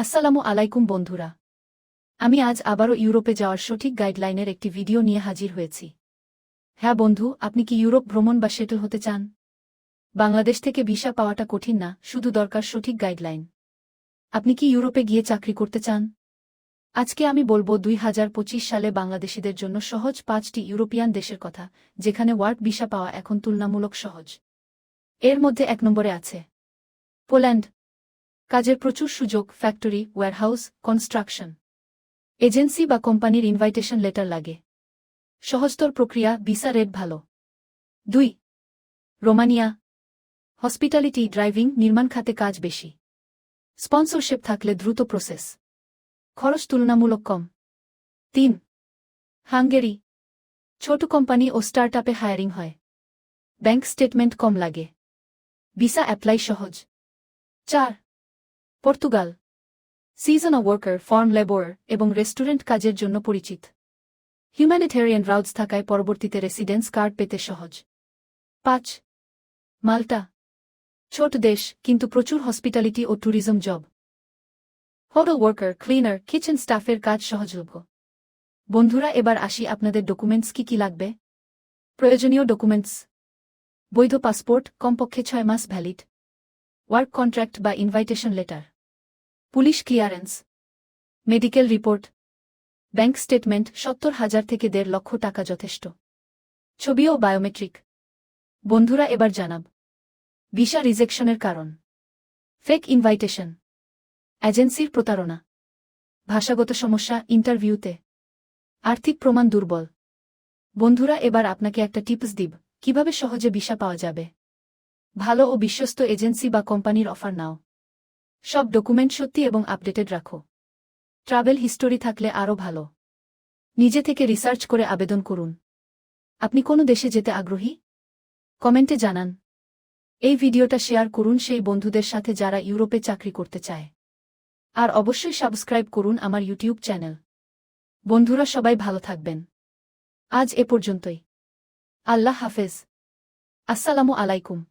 আলাইকুম বন্ধুরা। আমি আজ আবারও ইউরোপে যাওয়ার সঠিক গাইডলাইনের একটি ভিডিও নিয়ে হাজির হয়েছি। হ্যাঁ বন্ধু, আপনি কি ইউরোপ ভ্রমণ বা সেটেল হতে চান? বাংলাদেশ থেকে ভিসা পাওয়াটা কঠিন না, শুধু দরকার সঠিক গাইডলাইন। আপনি কি ইউরোপে গিয়ে চাকরি করতে চান? আজকে আমি বলব দুই হাজার পঁচিশ সালে বাংলাদেশিদের জন্য সহজ পাঁচটি ইউরোপিয়ান দেশের কথা, যেখানে ওয়ার্ক ভিসা পাওয়া এখন তুলনামূলক সহজ। এর মধ্যে এক নম্বরে আছে। পোল্যান্ড কাজের প্রচুর সুযোগ ফ্যাক্টরি ওয়্যারহাউস কনস্ট্রাকশন এজেন্সি বা কোম্পানির ইনভাইটেশন লেটার লাগে। সহজতর প্রক্রিয়া ভিসা রেট ভালো। দুই, রোমানিয়া। হসপিটালিটি ড্রাইভিং নির্মাণ খাতে কাজ বেশি। স্পন্সরশিপ থাকলে দ্রুত প্রসেস খরচ তুলনামূলক কম। তিন, হাঙ্গেরি। ছোট কোম্পানি ও স্টার্টআপে হায়ারিং হয়। ব্যাংক স্টেটমেন্ট কম লাগে। ভিসা অ্যাপ্লাই সহজ। চার Portugal. Season worker farm labour এবং রেস্টুরেন্ট কাজের জন্য পরিচিত। হিউম্যানিটেরিয়ান রাউটস থাকায় পরবর্তীতে রেসিডেন্স কার্ড পেতে সহজ। পাঁচ, মাল্টা। ছোট দেশ, কিন্তু প্রচুর হসপিটালিটি ও tourism job hotel worker cleaner kitchen স্টাফের কাজ সহজলভ্য। বন্ধুরা, এবার আসি আপনাদের ডকুমেন্টস কি কি লাগবে? প্রয়োজনীয় ডকুমেন্টস বৈধ পাসপোর্ট কমপক্ষে ছয় মাস ভ্যালিড ওয়ার্ক কন্ট্রাক্ট বা invitation letter. Police clearance. Medical report. Bank statement সত্তর হাজার থেকে দেড় লক্ষ টাকা যথেষ্ট। ছবি ও বায়োমেট্রিক। বন্ধুরা এবার জানাব। ভিসা রিজেকশনের কারণ। Fake invitation. এজেন্সির প্রতারণা। ভাষাগত সমস্যা ইন্টারভিউতে। আর্থিক প্রমাণ দুর্বল। বন্ধুরা এবার আপনাকে একটা টিপস দিব, কীভাবে সহজে ভিসা পাওয়া যাবে। ভালো ও বিশ্বস্ত এজেন্সি বা কোম্পানির অফার নাও। সব ডকুমেন্ট সত্যি এবং আপডেটেড রাখো। ট্রাভেল হিস্টোরি থাকলে আরও ভালো। নিজে থেকে রিসার্চ করে আবেদন করুন। আপনি কোনো দেশে যেতে আগ্রহী? কমেন্টে জানান। এই ভিডিওটা শেয়ার করুন সেই বন্ধুদের সাথে যারা ইউরোপে চাকরি করতে চায়। আর অবশ্যই সাবস্ক্রাইব করুন আমার ইউটিউব চ্যানেল। বন্ধুরা সবাই ভালো থাকবেন। আজ এ পর্যন্তই। আল্লাহ হাফেজ। আসসালামু আলাইকুম।